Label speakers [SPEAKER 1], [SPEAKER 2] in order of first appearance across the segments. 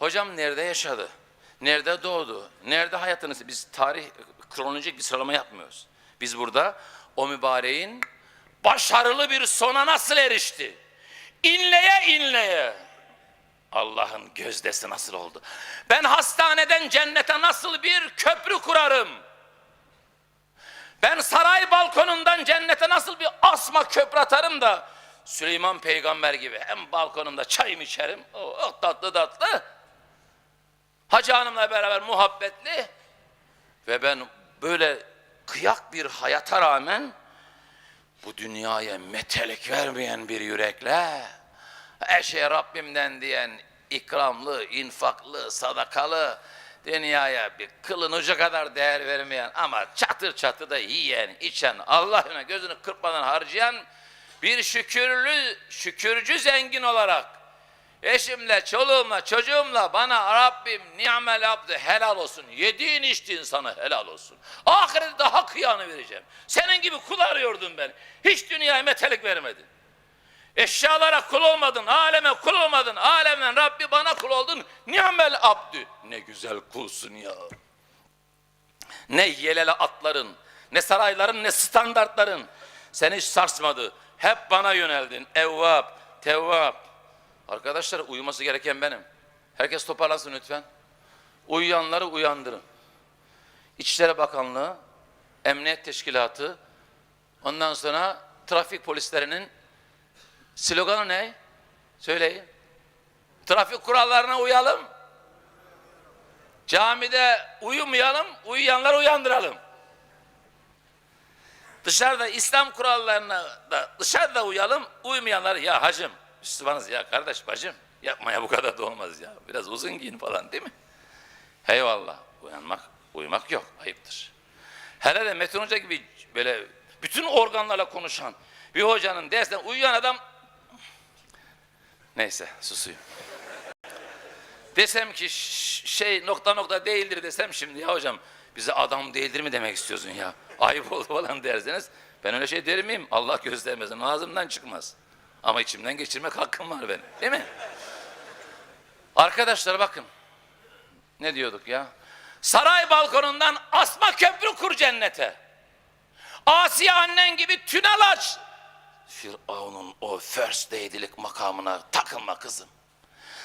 [SPEAKER 1] Hocam nerede yaşadı? Nerede doğdu? Nerede hayatını? Biz tarih kronolojik bir sıralama yapmıyoruz. Biz burada o mübareğin başarılı bir sona nasıl erişti? İnleye inleye. Allah'ın gözdesi nasıl oldu? Ben hastaneden cennete nasıl bir köprü kurarım? Ben saray balkonundan cennete nasıl bir asma köprü atarım da Süleyman peygamber gibi hem balkonumda çayımı içerim. Oh, tatlı tatlı. Hacı Hanım'la beraber muhabbetli. Ve ben böyle kıyak bir hayata rağmen bu dünyaya metelik vermeyen bir yürekle şeye Rabbimden diyen ikramlı, infaklı, sadakalı, dünyaya bir kılın ucu kadar değer vermeyen ama çatır çatır da yiyen, içen, Allah'ına gözünü kırpmadan harcayan bir şükürlü, şükürcü zengin olarak eşimle, çoluğumla, çocuğumla bana Rabbim ni'mel abdü helal olsun. Yediğin içtiğin sana helal olsun. Ahirette daha kıyanı vereceğim. Senin gibi kul arıyordum ben. Hiç dünyaya metelik vermedin. Eşyalara kul olmadın, aleme kul olmadın, alemden Rabbi bana kul oldun. Ni'mel abdü. Ne güzel kulsun ya. Ne yelele atların, ne sarayların, ne standartların seni hiç sarsmadı. Hep bana yöneldin. Evvab, tevvab. Arkadaşlar uyuması gereken benim. Herkes toparlansın lütfen. Uyuyanları uyandırın. İçişleri Bakanlığı, Emniyet Teşkilatı, ondan sonra trafik polislerinin sloganı ne? Söyleyin. Trafik kurallarına uyalım. Camide uyumayalım, uyuyanları uyandıralım. Dışarıda İslam kurallarına da dışarıda uyalım, uymayanları ya hacım, Müslümanız ya kardeş bacım, yapmaya bu kadar da olmaz ya. Biraz uzun giyin falan değil mi? Eyvallah, uyanmak, uyumak yok, ayıptır. Hele de Metin Hoca gibi böyle bütün organlarla konuşan bir hocanın dersinden uyuyan adam neyse susayım. Desem ki şey nokta nokta değildir desem şimdi ya hocam bize adam değildir mi demek istiyorsun ya? Ayıp oldu falan derseniz ben öyle şey der miyim? Allah göstermesin ağzımdan çıkmaz. Ama içimden geçirmek hakkım var benim değil mi? Arkadaşlar bakın ne diyorduk ya? Saray balkonundan asma köprü kur cennete. Asiye annen gibi tünel aç. Firavun'un o first lady'lik makamına takılma kızım.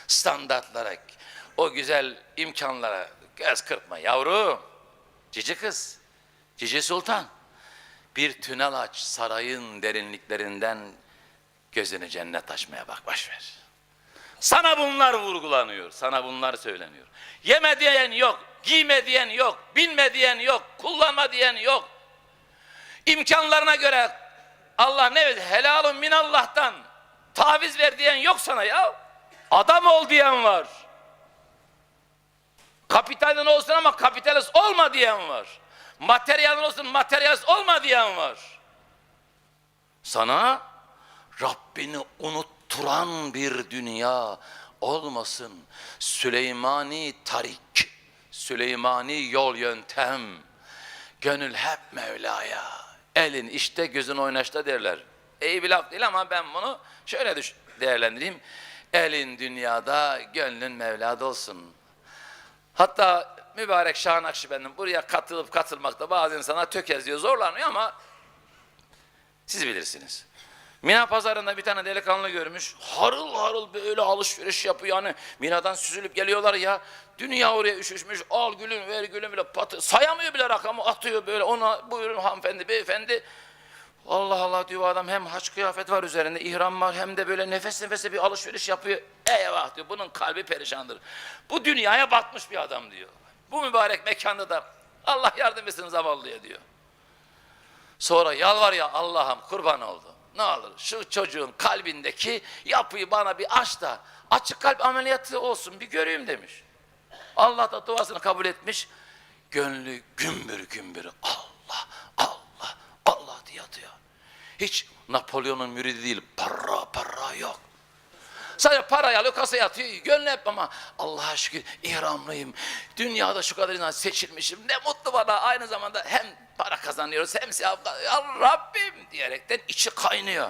[SPEAKER 1] Standartlara, o güzel imkanlara göz kırpma yavrum. Cici kız, Cici Sultan. Bir tünel aç sarayın derinliklerinden gözünü cennet açmaya bak baş ver. Sana bunlar vurgulanıyor, sana bunlar söyleniyor. Yeme diyen yok, giyme diyen yok, binme diyen yok, kullanma diyen yok. İmkanlarına göre Allah ne verdi? Helalun minallah'tan taviz ver diyen yok sana ya. Adam ol diyen var. Kapitalin olsun ama kapitalist olma diyen var. Materyalin olsun materyalist olma diyen var. Sana Rabbini unutturan bir dünya olmasın. Süleymani tarik, Süleymani yol yöntem. Gönül hep Mevla'ya. Elin işte gözün oynaşta derler. İyi bir laf değil ama ben bunu şöyle düş değerlendireyim. Elin dünyada, gönlün Mevla'da olsun. Hatta mübarek Şah Nakşibendi'nin buraya katılıp katılmakta bazı insanlar tökezliyor, zorlanıyor ama siz bilirsiniz. Mina pazarında bir tane delikanlı görmüş. Harıl harıl böyle alışveriş yapıyor yani. Mina'dan süzülüp geliyorlar ya. Dünya oraya üşüşmüş. Al gülüm ver gülüm bile patı. Sayamıyor bile rakamı atıyor böyle. Ona buyurun hanımefendi beyefendi. Allah Allah diyor adam hem haç kıyafet var üzerinde ihram var hem de böyle nefes nefese bir alışveriş yapıyor. Eyvah diyor bunun kalbi perişandır. Bu dünyaya batmış bir adam diyor. Bu mübarek mekanda da Allah yardım etsin zavallıya diyor. Sonra yalvar ya Allah'ım kurban oldu. Ne olur şu çocuğun kalbindeki yapıyı bana bir aç da açık kalp ameliyatı olsun bir göreyim demiş. Allah da duasını kabul etmiş. Gönlü gümbür gümbür Allah Allah Allah diye atıyor. Hiç Napolyon'un müridi değil para para yok. Sadece parayı alıyor kasaya atıyor. Gönlü hep ama Allah'a şükür ihramlıyım. Dünyada şu kadar insan seçilmişim. Ne mutlu bana. Aynı zamanda hem para kazanıyoruz hem sevap. Ya Rabbim diyerekten içi kaynıyor.